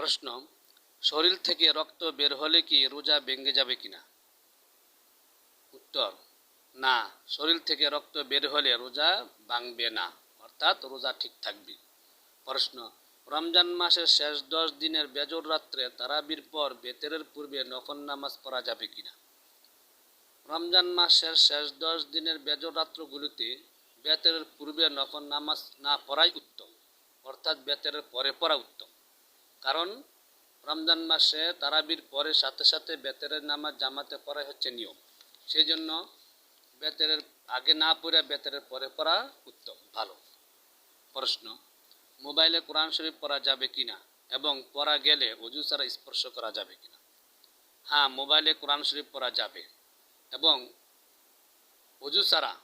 প্রশ্ন, শরীর থেকে রক্ত বের হলে কি রোজা ভেঙে যাবে কিনা? উত্তর, না, শরীর থেকে রক্ত বের হলে রোজা ভাঙবে না, অর্থাৎ রোজা ঠিক থাকবে। প্রশ্ন, রমজান মাসের শেষ দশ দিনের বেজর রাত্রে তারাবির পর বেতেরের পূর্বে নফল নামাজ পড়া যাবে কিনা? রমজান মাসের শেষ দশ দিনের বেজর রাত্রগুলিতে বেতেরের পূর্বে নফল নামাজ না পড়াই উত্তম, অর্থাৎ বেতেরের পরে পড়া উত্তম। কারণ রমজান মাসে তারাবির পরে সাথে সাথে বেতেরের নামাজ জামাতে পড়াই হচ্ছে নিয়ম। সেই জন্য বেতেরের, আগে না পড়ে বেতেরের পরে পড়া উত্তম, ভালো। প্রশ্ন, মোবাইলে কোরআন শরীফ পড়া যাবে কিনা এবং পড়া গেলে অজু ছাড়া স্পর্শ করা যাবে কিনা? হ্যাঁ মোবাইলে কোরআন শরীফ পড়া যাবে এবং অজু ছাড়া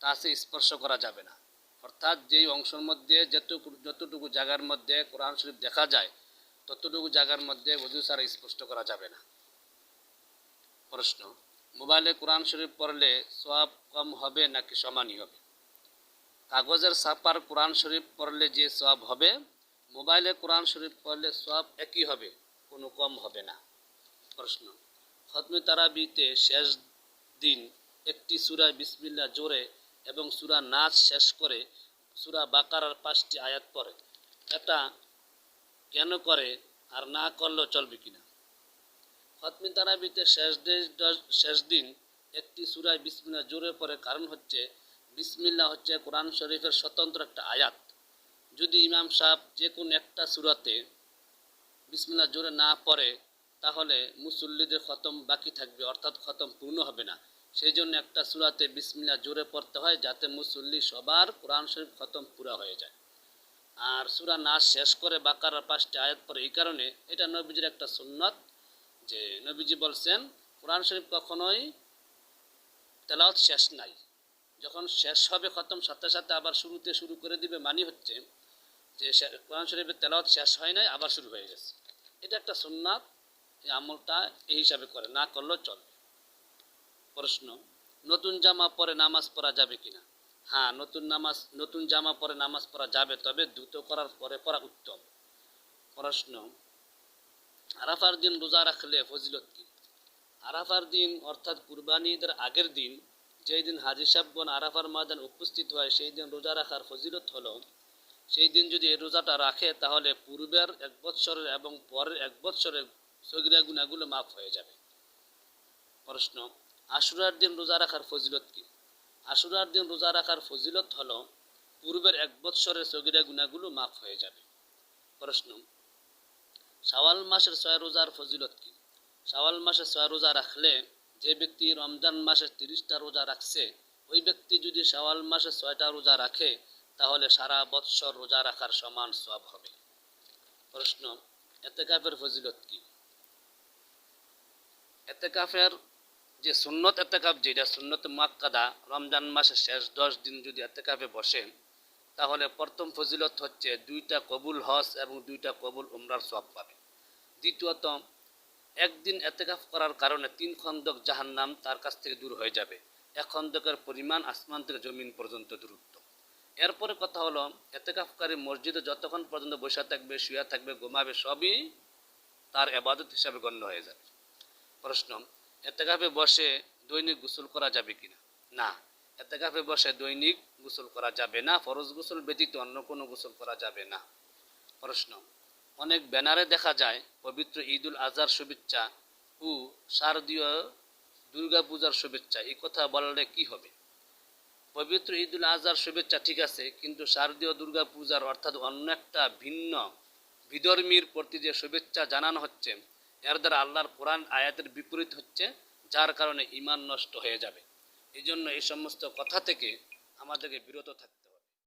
তা সে স্পর্শ করা যাবে না। অর্থাৎ যেই অংশের মধ্যে যতটুকু যতটুকু জায়গার মধ্যে কোরআন শরীফ দেখা যায়, ততটুকু জায়গার মধ্যে অজু ছাড়া স্পষ্ট করা যাবে না। প্রশ্ন, মোবাইলে কোরআন শরীফ পড়লে সব কম হবে নাকি সমানই হবে? কাগজের ছাপার কোরআন শরীফ পড়লে যে সব হবে, মোবাইলে কোরআন শরীফ পড়লে সব একই হবে, কোনো কম হবে না। প্রশ্ন, খতমে তারাবিতে শেষ দিন একটি সুরা বিসমিল্লা জোরে এবং সুরা নাচ শেষ করে সুরা বাকারার পাঁচটি আয়াত পড়ে। এটা কেন করে আর না করলেও চলবে কিনা? খতমি তারাবিতে শেষ শেষ দিন একটি সুরায় বিসমিল্লা জোরে পড়ে, কারণ হচ্ছে বিসমিল্লা হচ্ছে কোরআন শরীফের স্বতন্ত্র একটা আয়াত। যদি ইমাম সাহেব যে কোনো একটা সুরাতে বিসমিল্লা জোরে না পড়ে, তাহলে মুসল্লিদের খতম বাকি থাকবে, অর্থাৎ খতম পূর্ণ হবে না। সেই জন্য একটা সুরাতে বিসমিল্লা জোরে পড়তে হয় যাতে মুসল্লি সবার কোরআন শরীফ খতম পুরা হয়ে যায়। আর সুরা নাচ শেষ করে বাকারার পাঁচটি আয়াত পরে এই কারণে এটা নবীজির একটা সুন্নত যে নবীজি বলছেন, কোরআন শরীফ কখনোই তেলাওয়াত শেষ নাই। যখন শেষ হবে খতম, সাথে সাথে আবার শুরুতে শুরু করে দিবে মানি হচ্ছে যে কোরআন শরীফের তেলাওয়াত শেষ হয় নাই, আবার শুরু হয়ে গেছে। এটা একটা সুন্নাত, এই আমলটা এই হিসাবে করে, না করলেও চলবে। প্রশ্ন, নতুন জামা পরে নামাজ পড়া যাবে কিনা? হ্যাঁ নতুন নামাজ, নতুন জামা পরে নামাজ পড়া যাবে, তবে দ্রুত করার পরে পড়া উত্তম। প্রশ্ন, আরাফার দিন রোজা রাখলে ফজিলত কি? আরাফার দিন, অর্থাৎ কুরবানি ঈদের আগের দিন, যেই দিন হাজি সাহেবগণ আরাফার ময়দান উপস্থিত হয়, সেই দিন রোজা রাখার ফজিলত হলো, সেই দিন যদি এই রোজাটা রাখে, তাহলে পূর্বের এক বৎসরের এবং পরের এক বৎসরের সগিরা গুণাগুলো মাফ হয়ে যাবে। প্রশ্ন আশুরার দিন রোজা রাখার ফজিলত কি? আশুরার দিন রোজা রাখার ফজিলত হলো, পূর্বের এক বৎসরের সগিরা গুণাগুলো মাফ হয়ে যাবে। প্রশ্ন, শাওয়াল মাসের ছয় রোজার ফজিলত কি? শাওয়াল মাসে ছয় রোজা রাখলে যে ব্যক্তি রমজান মাসে তিরিশটা রোজা রাখছে, ওই ব্যক্তি যদি শাওয়াল মাসে ছয়টা রোজা রাখে, তাহলে সারা বৎসর রোজা রাখার সমান সব হবে। প্রশ্ন, এতেকাফের ফজিলত কি? এতেকাফের যে সুন্নত এতেকাফ যেটা সুন্নত মাক্কাদা, রমজান মাসের শেষ দশ দিন যদি এতেকাপে বসেন, তাহলে প্রথম ফজিলত হচ্ছে দুইটা কবুল হজ এবং দুইটা কবুল উমরার সব পাবে। দ্বিতীয়ত, একদিন এতেকাফ করার কারণে তিন খন্দক জাহান নাম তার কাছ থেকে দূর হয়ে যাবে। এক খন্দকের পরিমাণ আসমান থেকে জমিন পর্যন্ত দূরত্ব। এরপরে কথা হলো, এতেকাফকারী মসজিদে যতক্ষণ পর্যন্ত বসে থাকবে, শুয়ে থাকবে, ঘুমাবে, সবই তার এবাদত হিসাবে গণ্য হয়ে যাবে। প্রশ্ন এতেকাফে বসে দৈনিক গোসল করা যাবে কিনা? না। এতেকাফে বসে দৈনিক গোসল করা যাবে না, ফরজ গোসল ব্যতীত অন্য কোনো গোসল করা যাবে না। প্রশ্ন, অনেক ব্যানারে দেখা যায় পবিত্র ঈদুল আজহার শুভেচ্ছা ও শারদীয় দুর্গা পূজার শুভেচ্ছা। এই কথা বললে কি হবে? পবিত্র ঈদুল আজহার শুভেচ্ছা ঠিক আছে, কিন্তু শারদীয় দুর্গা পূজার অর্থাৎ অন্য একটা ভিন্ন, বিধর্মীর প্রতি যে শুভেচ্ছা জানানো হচ্ছে এর দ্বারা আল্লাহর কোরআন আয়াতের বিপরীত হচ্ছে, যার কারণে ইমান নষ্ট হয়ে যাবে। এই জন্য এই সমস্ত কথা থেকে আমাদেরকে বিরত থাকতে